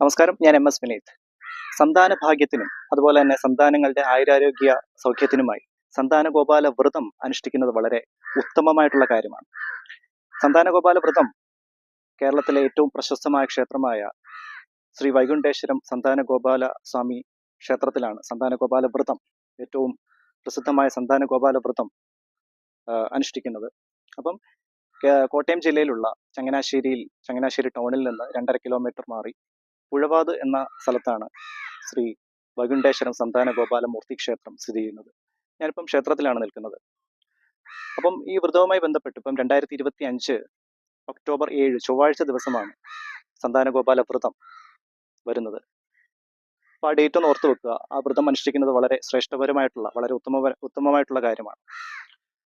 നമസ്കാരം. ഞാൻ M S Vineeth. സന്താന ഭാഗ്യത്തിനും അതുപോലെ തന്നെ സന്താനങ്ങളുടെ ആയുരാരോഗ്യ സൗഖ്യത്തിനുമായി സന്താന ഗോപാല വ്രതം അനുഷ്ഠിക്കുന്നത് വളരെ ഉത്തമമായിട്ടുള്ള കാര്യമാണ്. സന്താന ഗോപാല വ്രതം കേരളത്തിലെ ഏറ്റവും പ്രശസ്തമായ ക്ഷേത്രമായ ശ്രീ വൈകുണ്ഠേശ്വരം സന്താന ഗോപാല സ്വാമി ക്ഷേത്രത്തിലാണ് സന്താന ഗോപാല വ്രതം ഏറ്റവും പ്രസിദ്ധമായ സന്താന ഗോപാല വ്രതം അനുഷ്ഠിക്കുന്നത്. അപ്പം കോട്ടയം ജില്ലയിലുള്ള ചങ്ങനാശ്ശേരിയിൽ ചങ്ങനാശ്ശേരി ടൗണിൽ നിന്ന് രണ്ടര കിലോമീറ്റർ മാറി പുഴവാത് എന്ന സ്ഥലത്താണ് ശ്രീ വൈകുണ്ഠേശ്വരം സന്താന ഗോപാലമൂർത്തി ക്ഷേത്രം സ്ഥിതി ചെയ്യുന്നത്. ഞാനിപ്പം ക്ഷേത്രത്തിലാണ് നിൽക്കുന്നത്. അപ്പം ഈ വ്രതവുമായി ബന്ധപ്പെട്ട് ഇപ്പം രണ്ടായിരത്തി ഇരുപത്തി അഞ്ച് ഒക്ടോബർ ഏഴ് ചൊവ്വാഴ്ച ദിവസമാണ് സന്താന ഗോപാല വ്രതം വരുന്നത്. അപ്പോൾ ആ ഡേറ്റ് ഒന്ന് ഓർത്ത് വെക്കുക. ആ വ്രതം അനുഷ്ഠിക്കുന്നത് വളരെ ശ്രേഷ്ഠപരമായിട്ടുള്ള വളരെ ഉത്തമ ഉത്തമമായിട്ടുള്ള കാര്യമാണ്.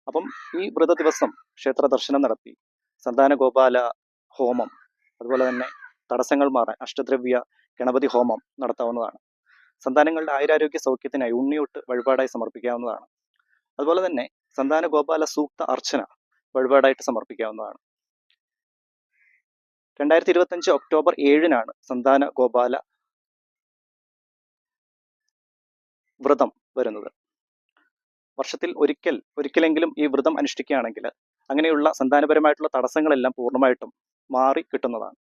അപ്പം ഈ വ്രത ദിവസം ക്ഷേത്ര ദർശനം നടത്തി സന്താന ഗോപാല ഹോമം അതുപോലെ തന്നെ തടസ്സങ്ങൾ മാറാൻ അഷ്ടദ്രവ്യ ഗണപതി ഹോമം നടത്താവുന്നതാണ്. സന്താനങ്ങളുടെ ആയുരാരോഗ്യ സൗഖ്യത്തിനായി ഉണ്ണിയൊട്ട് വഴിപാടായി സമർപ്പിക്കാവുന്നതാണ്. അതുപോലെ തന്നെ സന്താന ഗോപാല സൂക്ത അർച്ചന വഴിപാടായിട്ട് സമർപ്പിക്കാവുന്നതാണ്. രണ്ടായിരത്തി ഇരുപത്തി അഞ്ച് ഒക്ടോബർ ഏഴിനാണ് സന്താന ഗോപാല വ്രതം വരുന്നത്. വർഷത്തിൽ ഒരിക്കൽ ഒരിക്കലെങ്കിലും ഈ വ്രതം അനുഷ്ഠിക്കുകയാണെങ്കിൽ അങ്ങനെയുള്ള സന്താനപരമായിട്ടുള്ള തടസ്സങ്ങളെല്ലാം പൂർണമായിട്ടും മാറി കിട്ടുന്നതാണ്.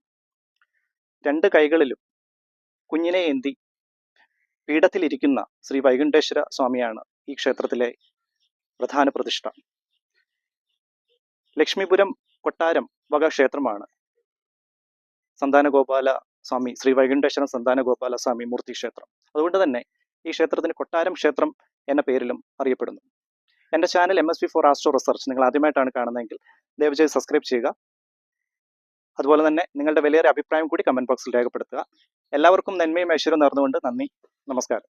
രണ്ട് കൈകളിലും കുഞ്ഞിനെ ഏന്തി പീഠത്തിലിരിക്കുന്ന ശ്രീ വൈകുണ്ഠേശ്വര സ്വാമിയാണ് ഈ ക്ഷേത്രത്തിലെ പ്രധാന പ്രതിഷ്ഠ. ലക്ഷ്മിപുരം കൊട്ടാരം വക ക്ഷേത്രമാണ്. സന്താനഗോപാല സ്വാമി ശ്രീ വൈകുണ്ഠേശ്വരം സന്താനഗോപാല സ്വാമി മൂർത്തി ക്ഷേത്രം. അതുകൊണ്ട് തന്നെ ഈ ക്ഷേത്രത്തിന് കൊട്ടാരം ക്ഷേത്രം എന്ന പേരിലും അറിയപ്പെടുന്നു. എന്റെ channel M S V four astro research നിങ്ങൾ ആദ്യമായിട്ടാണ് കാണുന്നതെങ്കിൽ ദയവ് ചെയ്ത് സബ്സ്ക്രൈബ് ചെയ്യുക. അതുപോലെ തന്നെ നിങ്ങളുടെ വലിയൊരു അഭിപ്രായം കൂടി കമന്റ് ബോക്സിൽ രേഖപ്പെടുത്തുക. എല്ലാവർക്കും നന്മയും ഐശ്വര്യവും നേർന്നുകൊണ്ട് നന്ദി. നമസ്കാരം.